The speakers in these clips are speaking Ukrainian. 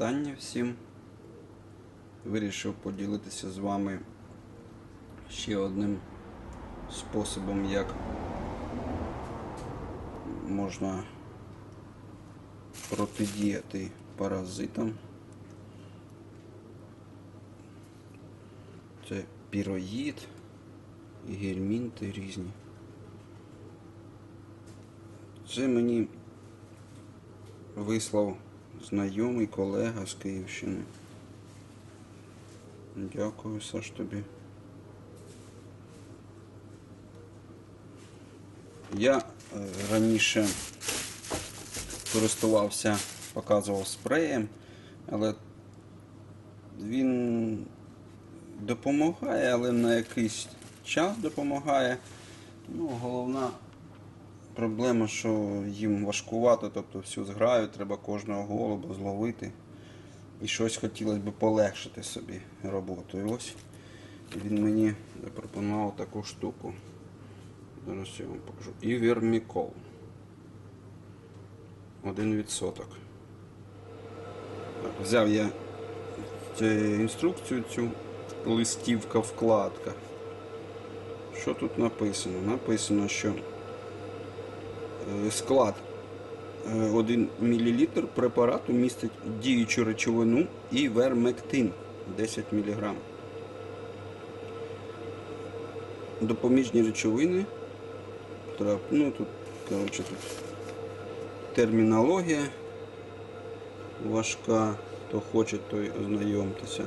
вітання всім. Вирішив поділитися з вами ще одним способом, як можна протидіяти паразитам. Це піроїд і гельмінти різні. Це мені вислав знайомий колега з Київщини. Дякую, Саш, тобі. Я е, раніше користувався, показував спреєм, але він допомагає, але на якийсь час допомагає. Ну, головна проблема, що їм важкувато, тобто всю зграю, треба кожного голуба зловити. І щось хотілося б полегшити собі роботу. І ось він мені запропонував таку штуку. Зараз я вам покажу. Один відсоток. Так, Взяв я інструкцію, цю листівка вкладка. Що тут написано? Написано, що склад е, 1 мл препарату містить діючу речовину і вермектин 10 мг. Допоміжні речовини. Ну, тут, коротше, тут термінологія важка. Хто хоче, той ознайомтеся.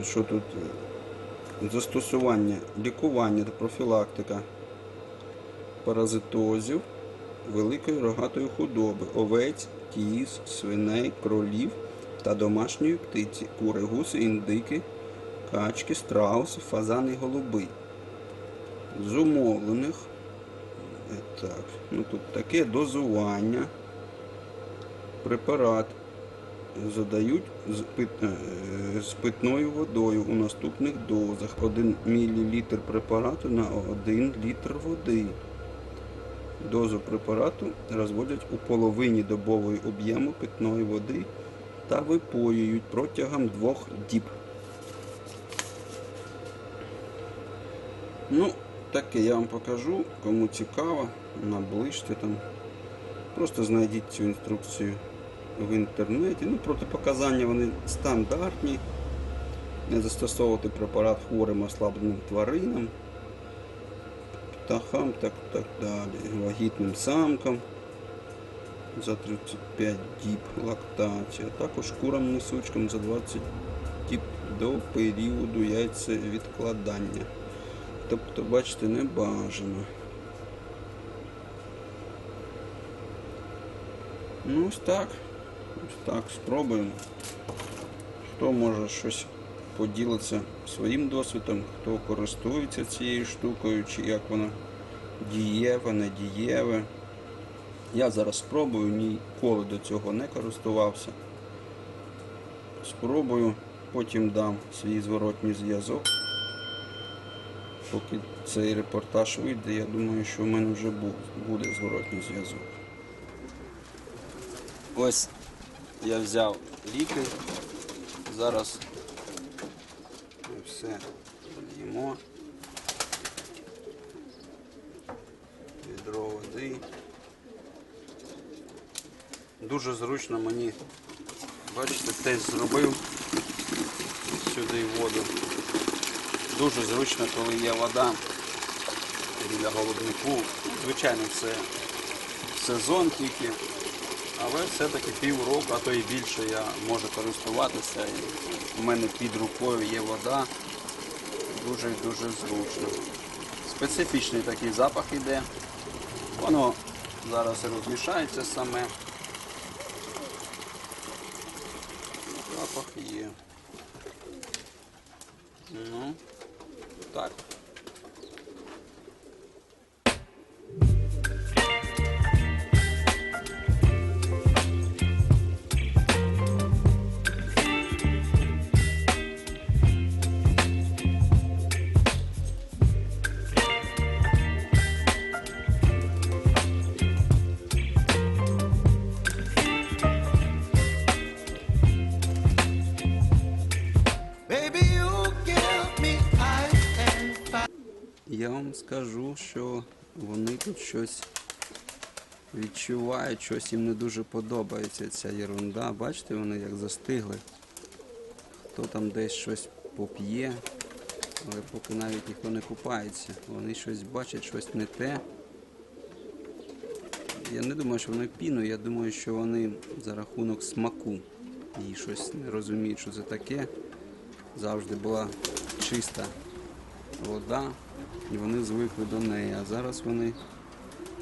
Е, Що тут? Застосування, лікування та профілактика паразитозів великої рогатої худоби, овець, кіз, свиней, кролів та домашньої птиці, кури, гуси, індики, качки, страуси, фазани, голуби. З умовлених е, так, ну тут таке дозування, препарат задають е, з питною водою у наступних дозах 1 мл препарату на 1 літр води. Дозу препарату розводять у половині добової об'єму питної води та випоюють протягом двох діб. Ну, таке я вам покажу. Кому цікаво, наближте там. Просто знайдіть цю інструкцію в інтернеті. Ну, протипоказання вони стандартні. Не застосовувати препарат хворим ослабленим тваринам, птахам, так, так далі, вагітним самкам за 35 діб лактація, а також курам несучкам за 20 діб до періоду яйцевідкладання. Тобто, бачите, не бажано. Ну ось так. Так, спробуємо. Хто може щось поділитися своїм досвідом, хто користується цією штукою, чи як вона дієва, не дієва. Я зараз спробую, ніколи до цього не користувався. Спробую, потім дам свій зворотній зв'язок. Поки цей репортаж вийде, я думаю, що в мене вже буде зворотній зв'язок. Ось я взяв ліки. Зараз ми все з'їмо. Відро води. Дуже зручно мені, бачите, тест зробив сюди воду. Дуже зручно, коли є вода біля голубнику. Звичайно, це сезон тільки, але все-таки півроку, а то і більше я можу користуватися. У мене під рукою є вода. Дуже дуже зручно. Специфічний такий запах іде. Воно зараз розмішається саме. Запах є. Ну, так. Я вам скажу, що вони тут щось відчувають, щось їм не дуже подобається ця ерунда. Бачите, вони як застигли. Хто там десь щось поп'є, але поки навіть ніхто не купається. Вони щось бачать, щось не те. Я не думаю, що вони піну, я думаю, що вони за рахунок смаку і щось не розуміють, що це таке. Завжди була чиста вода, і вони звикли до неї. А зараз вони,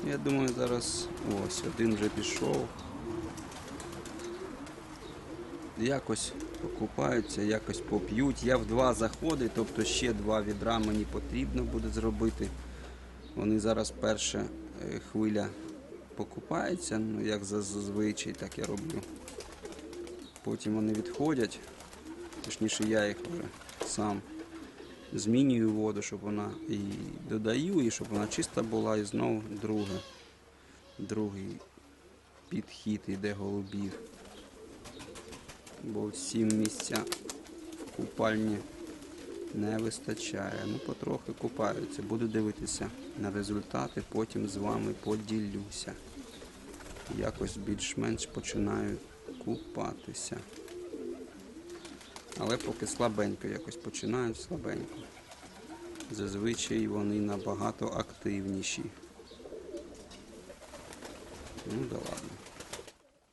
я думаю, зараз ось один вже пішов. Якось покупаються, якось поп'ють. Я в два заходи, тобто ще два відра мені потрібно буде зробити. Вони зараз перша е, хвиля покупається, ну як зазвичай, так я роблю. Потім вони відходять, точніше я їх вже сам змінюю воду, щоб вона і додаю, і щоб вона чиста була, і знову друге, другий підхід іде голубів. Бо всім місця купальні не вистачає. Ну, потрохи купаються. Буду дивитися на результати, потім з вами поділюся. Якось більш-менш починаю купатися. Але поки слабенько якось починають слабенько. Зазвичай вони набагато активніші. Ну да ладно.